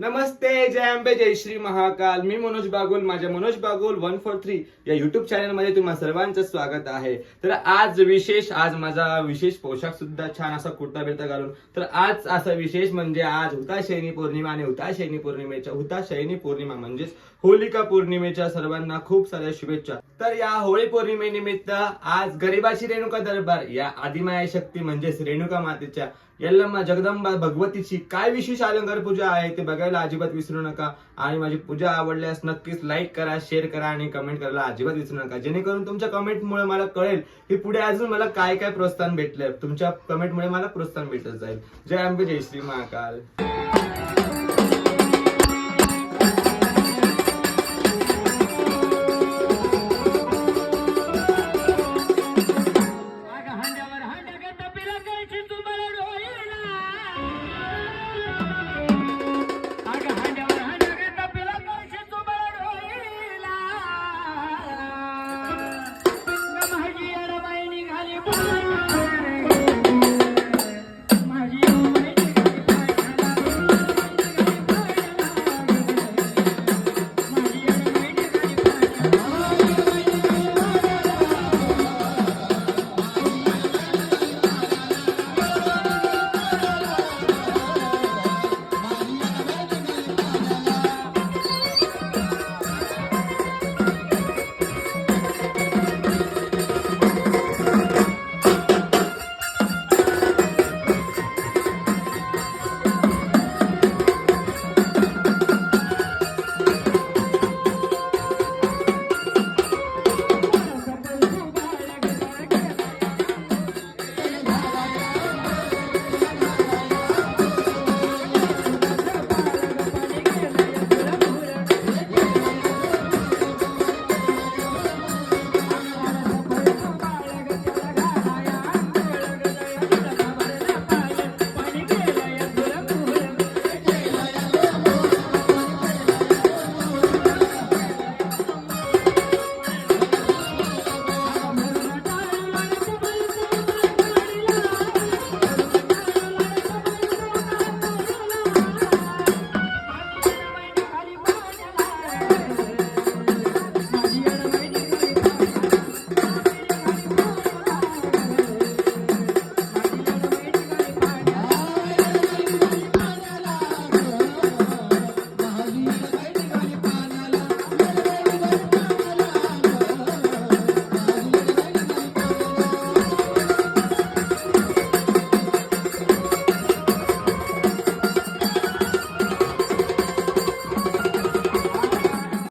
नमस्ते जय अंबे जय श्री महाकाल. मी मनोज बागुल माझ्या Manoj Bagul one four three या YouTube चॅनलमध्ये तुम्हा सर्वांचं स्वागत आहे. तर आज विशेष आज माझा विशेष पोशाख सुद्धा छान असा कुर्ता बिर्ता घालून तर आज असा विशेष म्हणजे आज हुताशयनी पौर्णिमा आणि हुताशयनी पौर्णिमेच्या हुताशयनी पौर्णिमा म्हणजेच होलिका पौर्णिमेच्या सर्वांना खूप साऱ्या शुभेच्छा. तर या होळी पौर्णिमेनिमित्त आज गरिबाची रेणुका दरबार या आदिमाया शक्ती म्हणजेच रेणुका मातेच्या यल्लम्मा जगदंबा भगवतीची काय विशेष अलंकार पूजा आहे ते बघायला अजिबात विसरू नका. आणि माझी पूजा आवडल्यास नक्कीच लाईक करा शेअर करा आणि कमेंट करायला अजिबात विसरू नका. जेणेकरून तुमच्या कमेंटमुळे मला कळेल की पुढे अजून मला काय काय प्रोत्साहन भेटलं. तुमच्या कमेंटमुळे मला प्रोत्साहन भेटत जाईल. जय अंबे जय श्री महाकाल.